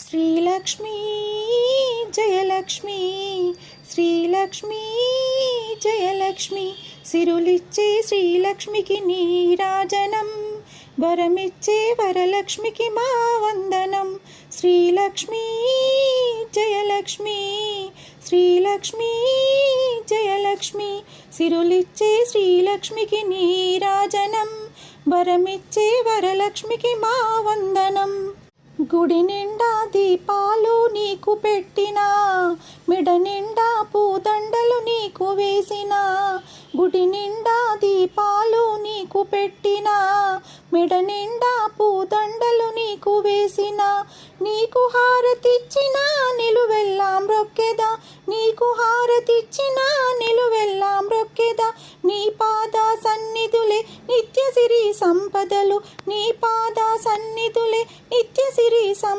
శ్రీలక్ష్మీ జయలక్ష్మి శ్రీలక్ష్మీ జయలక్ష్మి సిరులిచ్చే శ్రీలక్ష్మికి నీరాజనం వరమిచ్చే వరలక్ష్మికి మా వందనం. శ్రీలక్ష్మీ జయలక్ష్మి శ్రీలక్ష్మీ జయలక్ష్మి సిరులిచ్చే శ్రీలక్ష్మికి నీరాజనం వరమిచ్చే వరలక్ష్మికి మా వందనం. గుడి నిండా దీపాలు నీకు పెట్టిన మిడ నిండా పూదండలు నీకు వేసిన గుడి నిండా దీపాలు నీకు పెట్టిన మిడ నిండా పూదండలు నీకు వేసిన నీకు హారతిచ్చిన నిలువెల్లా మ్రొక్కెదా నీకు హారతిచ్చిన నిలువెల్లా మ్రొక్కెదా నీ పాద సన్నిధులే సంపదలు నీ పాద సన్నిధులే నిత్య సిరి సం